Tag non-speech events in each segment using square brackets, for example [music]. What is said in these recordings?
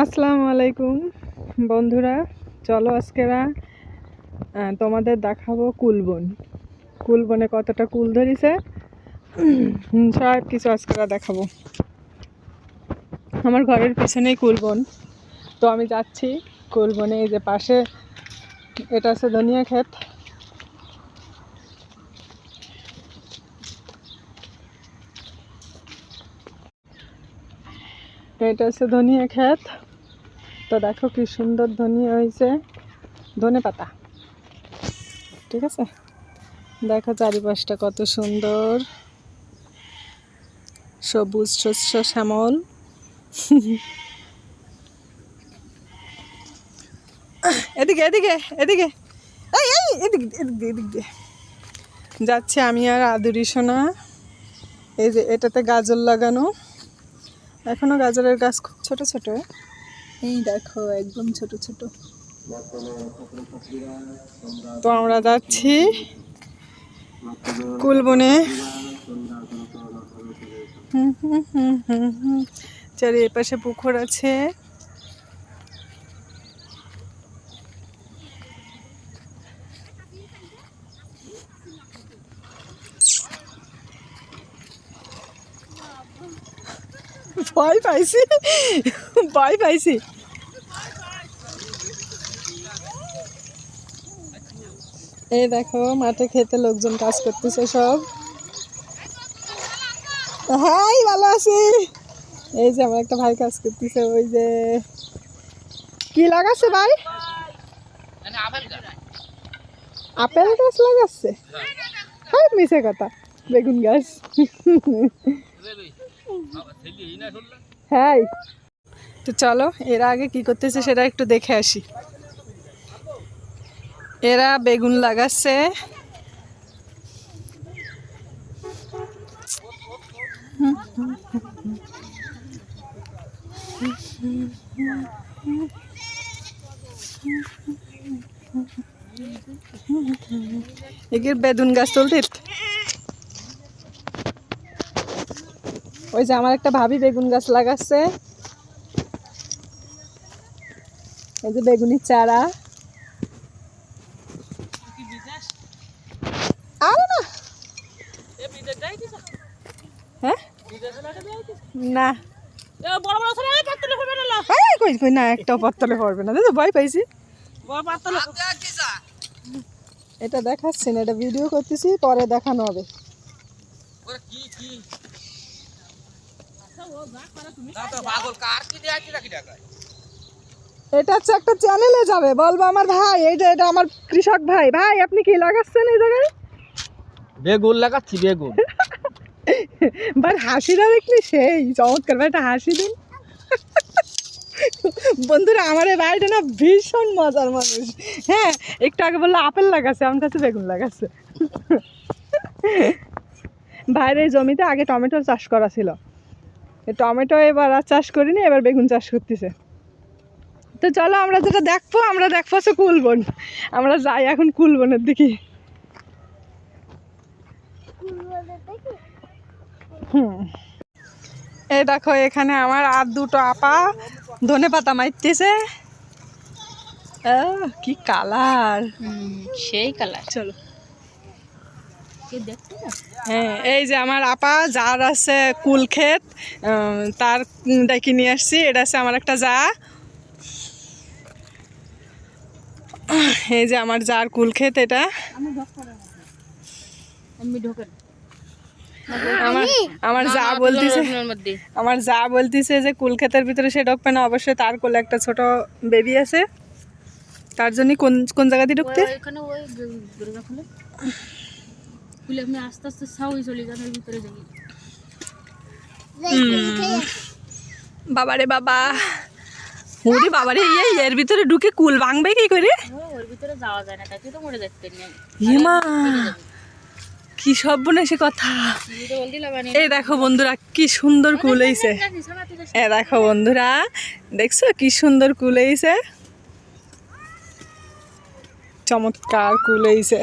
আসসালামু আলাইকুম, বন্ধুরা। চলো আজকেরা তোমাদের দেখাবো কুলবন কুলবনে কতটা কুল ধরিছে? সব কিছু আজকেরা দেখাবো। আমার ঘরের পিছনেই কুলবন তো আমি যাচ্ছি কুলবনে এই যে পাশে, এটা আছে ধনিয়া ক্ষেত। এটা হচ্ছে ধনিয়া ক্ষেত। তো দেখো কি সুন্দর ধনিয়া হয়েছে। ধনে পাতা। ঠিক আছে? দেখো চারিপাশটা কত সুন্দর। সবুজ শস্য শ্যামল। এদিকে এদিকে এদিকে। এই এদিক এদিক এদিক দিয়ে। যাচ্ছে আমি আর আদুরি সোনা। এই যে এটাতে গাজর লাগানো। এখনও গাজরের গাছ খুব ছোট ছোট। এই দেখো, একদম ছোট ছোট। তো আমরা যাচ্ছি কুলবনে। হুম হুম হুম হুম হুম। চারি এপাশে পুকুর আছে। ভয় পাইছি? ভয় পাইছি? এই দেখো, মাঠে খেতে লোকজন কাজ করতেছে সব। হাই, ভালো আছি। এই যে আমার একটা ভাই কাজ করতেছে, ওই যে। কি লাগাচ্ছে ভাই? আপেল গাছ লাগাচ্ছে? হাই মিশে কথা। বেগুন গাছ। হ্যাঁ। তো চলো, এরা আগে কি করতেছে সেটা একটু দেখে আসি। এরা বেগুন লাগাচ্ছে। এগির বেগুন গাছ তুলতিত ওই যে আমার একটা ভাবি বেগুন গাছ লাগাচ্ছে। এই যে বেগুনির চারা। না। হ্যাঁ? না। পড়বে না। ভয় পাইছি। এটা না ভিডিও করতেছি, পরে দেখানো হবে। এটা হচ্ছে একটা চ্যানেলে যাবে বলব আমার ভাই এইটা এটা আমার কৃষক ভাই। ভাই আপনি কি লাগাচ্ছেন এই জায়গায়? বেগুন লাগাচ্ছি বেগুন। [laughs] হাসিটা দেখলি? সেই চমৎকার ভাই একটা হাসি দিন। [laughs] বন্ধুরা আমার এই ভাইটা না ভীষণ মজার মানুষ। হ্যাঁ একটু আগে বলল আপেল লাগাচ্ছে আমার কাছে বেগুন লাগাচ্ছে। [laughs] ভাইয়ের এই জমিতে আগে টমেটো চাষ করা ছিল। টমেটো এবার আর চাষ করিনি এবার বেগুন চাষ করতেছে। তো চলো আমরা যেটা দেখব আমরা দেখব হচ্ছে কুলবন আমরা যাই এখন কুলবনের দিকে। হুম। এই দেখো এখানে আমার আর দুটো আপা ধনে পাতা মারতেছে। আহ, কি কালার। সেই কালার। চলো। হ্যাঁ এই যে আমার আপা যার আছে কুল ক্ষেত তার ডাকি নিয়ে আসছি। এটা আছে আমার একটা যা। এই যে আমার যার কুল ক্ষেত এটা। আমার আমার যা বলতেছে আমার যা বলতেছে যে কুল ক্ষেতের ভিতরে সে ঢুকবে না অবশ্যই তার কোলে একটা ছোট বেবি আছে। তার জন্য কোন কোন জায়গা দিয়ে ঢুকতে খুলে আপনি আস্তে আস্তে সাউই চলে যান ওর ভিতরে যাই। বাবারে বাবা। ওরে বাবারে এই এর ভিতরে ঢুকে কুল ভাঙবে কি করে? ওর ভিতরে যাওয়া যায় না তাকে তো মরে যাচ্ছে হিমা কি সব সে কথা মানে এই দেখো বন্ধুরা কি সুন্দর কুল হইছে। এ দেখো বন্ধুরা দেখছ কি সুন্দর কুল হইছে? চমৎকার কুল হইছে।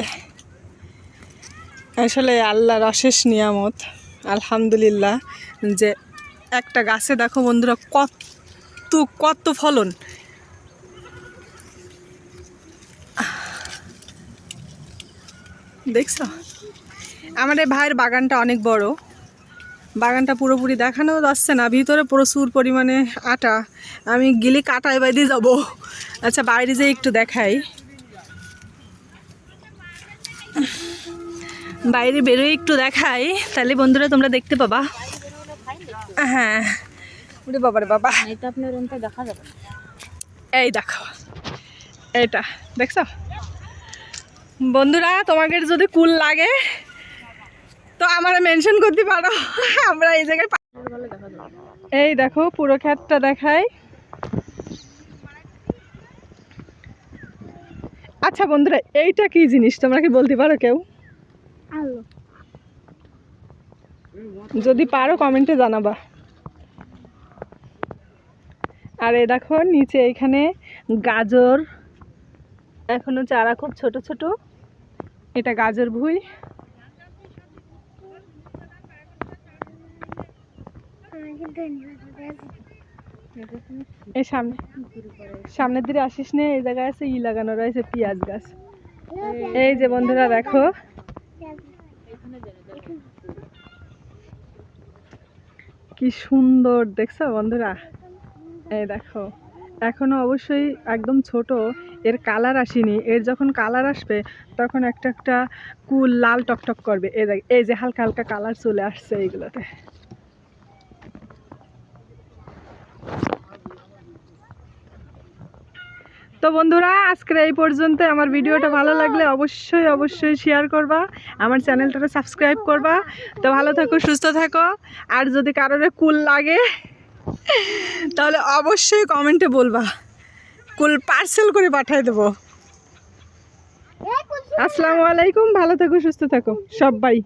আসলে আল্লাহর অশেষ নিয়ামত, আলহামদুলিল্লাহ, যে একটা গাছে দেখো বন্ধুরা কত কত ফলন। দেখছ? আমাদের ভাইয়ের বাগানটা অনেক বড়। বাগানটা পুরোপুরি দেখানো যাচ্ছে না, ভিতরে প্রচুর পরিমাণে আটা। আমি গিলি কাটায় বাইরে যাব। আচ্ছা বাইরে যেয়ে একটু দেখাই। বাইরে বেরোয় একটু দেখাই। তাহলে বন্ধুরা, তোমরা দেখতে পাবা। হ্যাঁ। ওরে বাবারে বাবা তো আপনার রুমটা দেখা যাবে এই দেখো। এটা দেখছ? বন্ধুরা তোমাকে যদি কুল লাগে, তো আমার মেনশন করতে পারো। আমরা এই জায়গায় এই দেখো, পুরো ক্ষেতটা দেখাই। আচ্ছা বন্ধুরা, এইটা কি জিনিস? তোমরা কি বলতে পারো কেউ? যদি পারো, কমেন্টে জানাবা। আর এ দেখো, নিচে এখানে গাজর। এখনও চারা খুব ছোট ছোট। এটা গাজর ভুই। এই সামনে, সামনের দিকে আসিস নে, এই জায়গায় আছে ই লাগানো, রয়েছে পেঁয়াজ গাছ। এই যে বন্ধুরা, দেখো। কি সুন্দর, দেখছ বন্ধুরা? এই দেখো, এখনও অবশ্যই একদম ছোট, এর কালার আসেনি। এর যখন কালার আসবে, তখন একটা একটা কুল লাল টকটক করবে। এই দেখ, এই যে হালকা হালকা কালার চলে আসছে এইগুলোতে। তো বন্ধুরা, আজকের এই পর্যন্ত আমার ভিডিওটা ভালো লাগলে অবশ্যই অবশ্যই শেয়ার করবা। আমার চ্যানেলটাকে সাবস্ক্রাইব করবা। তো ভালো থাকো, সুস্থ থাকো। আর যদি কারোর কুল লাগে, তাহলে অবশ্যই কমেন্টে বলবা। কুল পার্সেল করে পাঠিয়ে দেবো। আসসালামু আলাইকুম, ভালো থাকো, সুস্থ থাকো। সবাই